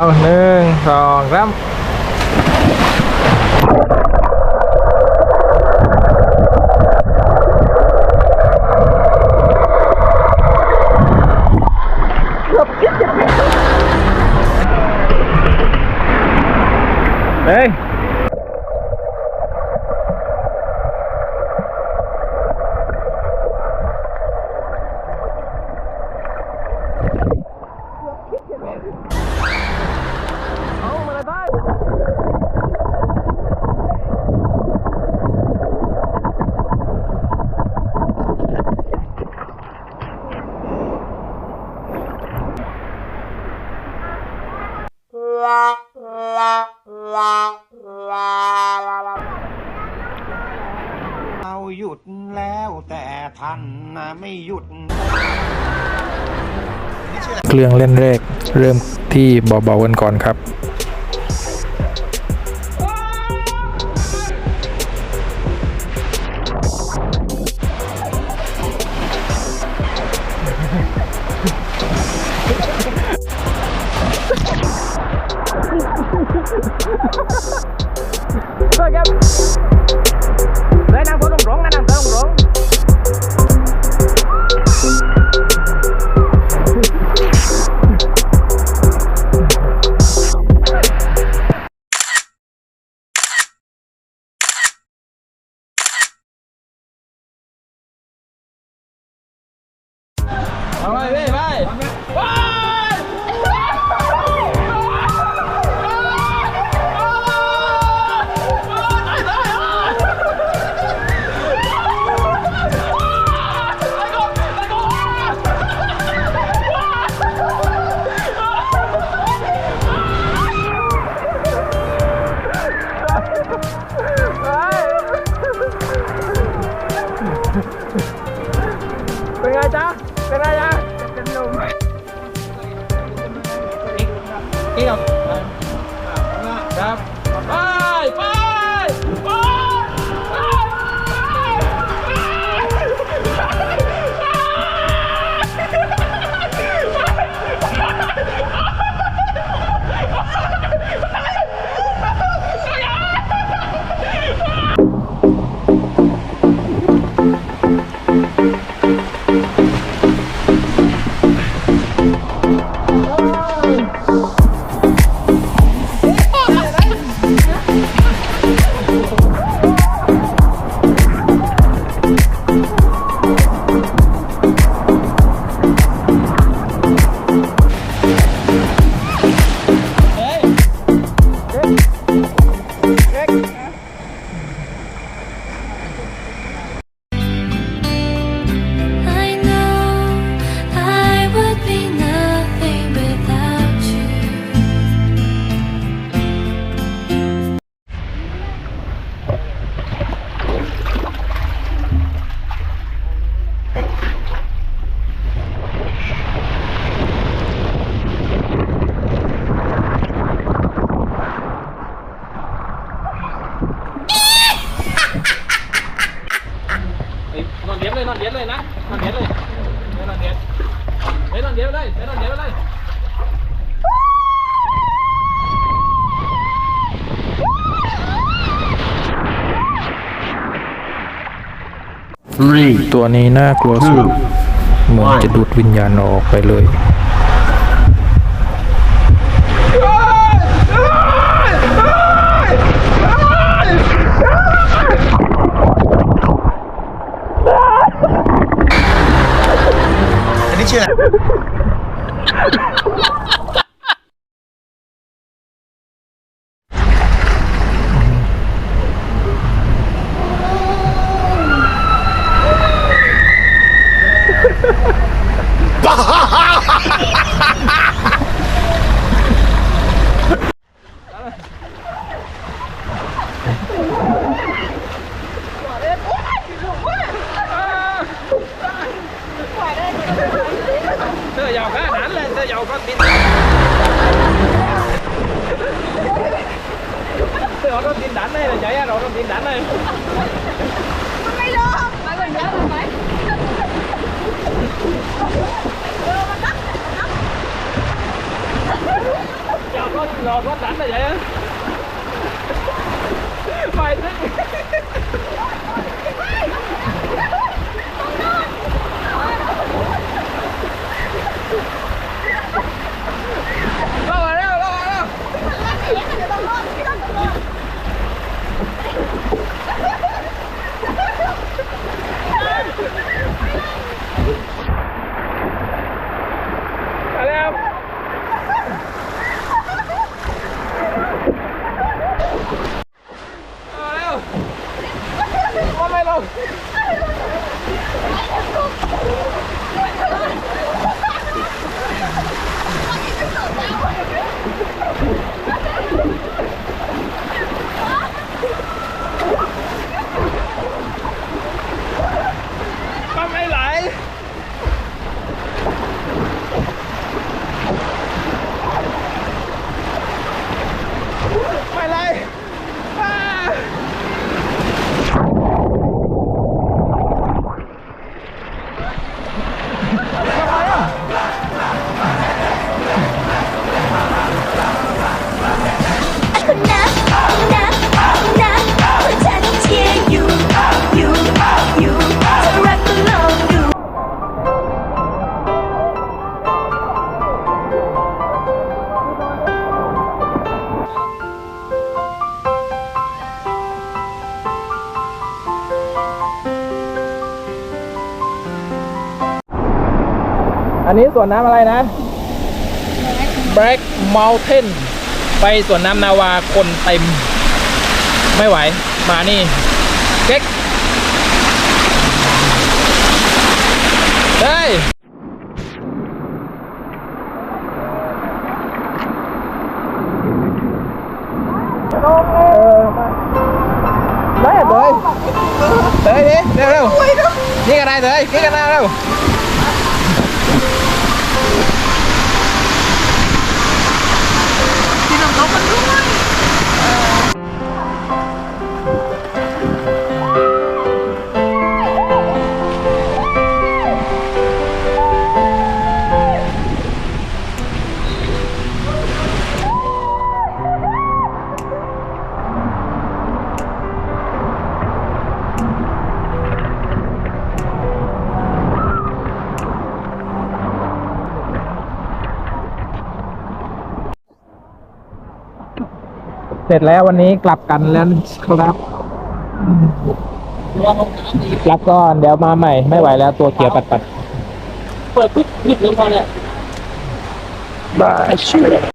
เอาหนึ่งสองสามเฮ้ย เราหยุดแล้วแต่ท่านนะไม่หยุด เครื่องเล่นแรกเริ่มที่เบาๆกันก่อนครับ Thôi em. Để nào có đồng rỗng, anh làm tới đồng rỗng All ครับ Three, ตัวนี้น่ากลัวสุดเหมือนจะดูดวิญญาณเราออกไปเลย điện đánh này là vậy ra rồi trong điện đảnh đây. Không đi được Bạn còn nhớ rồi phải Chờ có lò có đánh là vậy á. Mày thích. Đâu rồi đâu, đâu rồi đâu Lát nữa nó được không? อันนี้สวนน้ำอะไรนะ Black Mountain ไปสวนน้ำนาวาคนเต็ม ไม่ไหว มานี่เก๊กเฮ้ยได้เตยเตยดิเร็วเร็วนี่กันได้เตยนี่กันได้เร็ว สร็จแล้ววันนี้กลับกันแล้วครับรับก่อนเดี๋ยวมาใหม่ ไม่ไหวแล้วตัวเขียวปัดปัดเปิดปุ๊บหยุดลงพอเนี่ยบาย